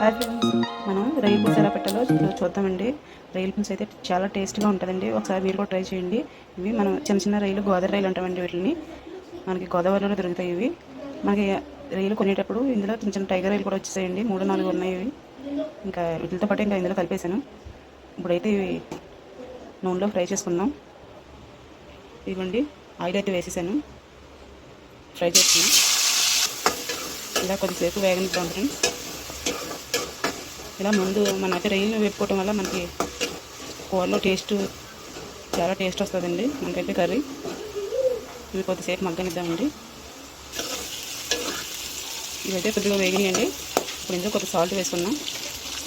Hi friends మనం రైలు పులుసు ఎలా పెట్టాలో చూద్దామండి. రైలు పులుసు అయితే చాలా టేస్ట్గా ఉంటుందండి. ఒకసారి మీరు కూడా ట్రై చేయండి. ఇవి మనం చిన్న చిన్న రైలు గోదావరి రైలు అంటామండి వీటిని. మనకి గోదావరిలో దొరుకుతాయి ఇవి. మనకి రైలు కొనేటప్పుడు ఇందులో చిన్న చిన్న టైగర్ రైలు కూడా వచ్చేసాయండి. మూడు నాలుగు ఉన్నాయి ఇవి. ఇంకా వీటితో పాటు ఇంకా ఇందులో కలిపేశాను. ఇప్పుడైతే ఇవి నూనెలో ఫ్రై చేసుకుందాం. ఇవ్వండి ఆయిల్ అయితే వేసేసాను. ఫ్రై చేస్తున్నాను. ఇలా కొద్దిసేపు వేగనిద్దాం ఫ్రెండ్స్. ఇలా ముందు మన అయితే రైలు వేపుకోవటం వల్ల మనకి కూరలో టేస్ట్ చాలా టేస్ట్ వస్తుందండి మనకైతే కర్రీ ఇవి కొద్దిసేపు మగ్గనిద్దామండి. ఇవైతే కొద్దిగా వేగినాయండి. ఇప్పుడు ఇందులో కొద్దిగా సాల్ట్ వేసుకున్నాం.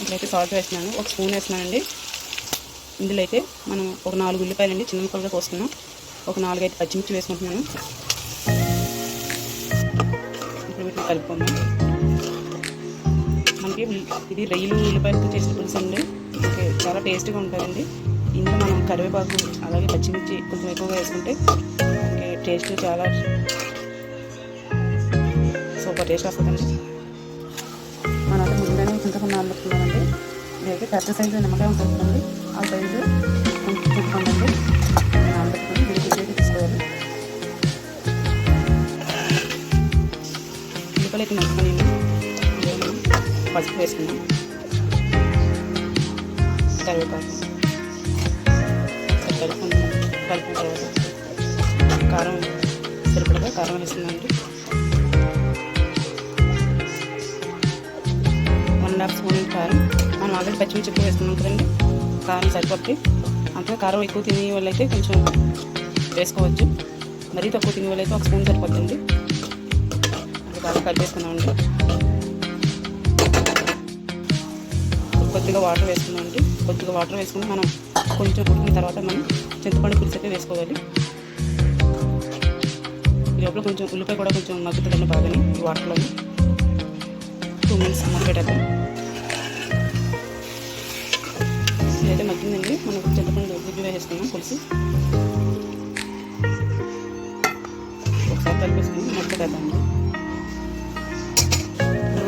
ఇట్లయితే సాల్ట్ వేస్తున్నాను. ఒక స్పూన్ వేస్తున్నానండి. ఇందులో అయితే మనం ఒక నాలుగు ఉల్లిపాయలు అండి చిన్న ముక్కలుగా కోసుకున్నాం. ఒక నాలుగైదు పచ్చిమిర్చి వేసుకుంటున్నాను. ఇప్పుడు వీటిని కలుపుకుందాం. మనకి ఇది రొయ్యలు ఉల్లిపాయలతో చేసిన పులుసు అండి. ఓకే చాలా టేస్ట్గా ఉంటుందండి. ఇందులో మనం కరివేపాకు అలాగే పచ్చిమిర్చి కొంచెం ఎక్కువగా వేసుకుంటే ఓకే టేస్ట్ చాలా సూపర్ టేస్ట్ వస్తుందండి. మనం అయితే ముందుగానే చింతకుండా నానబెట్టుకున్నామండి ఇదైతే పెద్ద సైజు నిమ్మకాయ ఉంటుందండి ఆ సైజు కొంచెం నానబెట్టుకుని విడి విడిగా తీసుకోవాలి. ఉల్లిపాయలు అయితే నచ్చుకొని పసుపు వేసుకున్నాం కరివేపాకు కలుపుకుందాం కలుపుకున్న తర్వాత కారం సరిపడగా కారం వేస్తున్నామండి. వన్ అండ్ హాఫ్ స్పూన్ కారం. మనం ఆల్రెడీ పచ్చిమిర్చి ఎక్కువ వేసుకున్నాం కదండి. కారం సరిపడి అంతే కారం ఎక్కువ తినే వాళ్ళైతే కొంచెం వేసుకోవచ్చు. మరీ తక్కువ తినే వాళ్ళైతే ఒక స్పూన్ సరిపోద్దండి అది బాగా కలిపేసుకున్నామండి కొద్దిగా వాటర్ వేసుకున్నామండి కొద్దిగా వాటర్ వేసుకుని మనం కొంచెం ఉడికిన తర్వాత మనం చింతపండు పులుసు అయితే వేసుకోవాలి. లోపల కొంచెం ఉల్లిపాయ కూడా కొంచెం మగ్గుతుందండి బాగానే ఈ వాటర్లో టూ మినిట్స్ మగ్గేటప్పుడు ఇదైతే మగ్గిందండి. మనం చింతపండు గుజ్జు వేసేసుకున్నాం పులుసు. ఒకసారి కలిపేసుకుని మగ్గేద్దామండి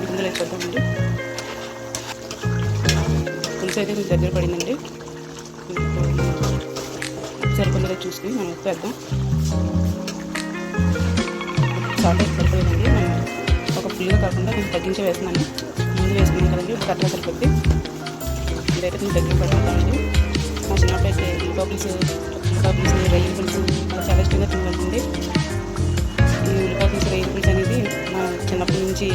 గింజలు వేసేద్దామండి. పులుసు అయితే కొంచెం దగ్గర పడిందండి. సరిపోలేదో చూసుకుని మనం ఉప్పు వేద్దాం సాల్ట్ అయితే సరిపోలేదండి మనం ఒక ఫుల్గా కాకుండా కొంచెం తగ్గించి వేస్తున్నాను. ముందు వేసుకున్నాం కదండి. ఇప్పుడు కరెక్ట్గా సరిపోద్ది. ఇదైతే కొంచెం దగ్గర పడుతుందండి మా చిన్నప్పుడు అయితే ఉల్లిపాయ పులుసు ఉల్లిపాయ పులుసు అలా చాలా ఇష్టంగా తినగలుగుతుంది ఈ ఉల్లిపాయ పులుసు పులుసు అనేది మా చిన్నప్పటి నుంచి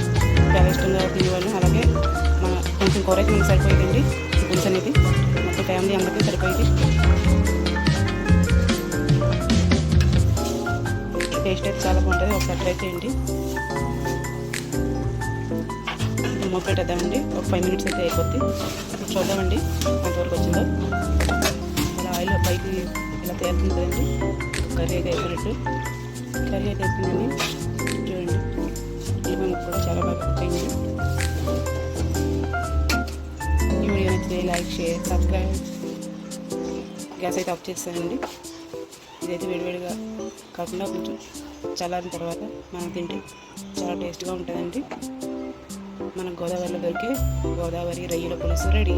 చాలా ఇష్టంగా తినేవాళ్ళం. అలాగే మన కొంచెం కూర అయితే మనకు సరిపోయిందండి. ఈ అనేది మొత్తం ఫ్యామిలీ అందరికీ సరిపోయేది. టేస్ట్ అయితే చాలా బాగుంటుంది. ఒకసారి ట్రై చేయండి. మూత పెట్టేద్దామండి. ఒక ఫైవ్ మినిట్స్ అయితే అయిపోద్ది. ఇప్పుడు చూద్దామండి అంతవరకు వచ్చిందో. ఇలా ఆయిల్ పైకి ఇలా తేలుతుంది కదండి కర్రీ అయితే అయిపోయినట్టు. కర్రీ అయితే అయిపోయిందండి. సబ్స్క్రైబ్ గ్యాస్ అయితే ఆఫ్ చేస్తానండి. ఇదైతే వేడివేడిగా కాకుండా కొంచెం చల్లారిన తర్వాత మనం తింటే చాలా టేస్ట్గా ఉంటుందండి. మన గోదావరిలో దొరికే గోదావరి రొయ్యల పులుసు రెడీ.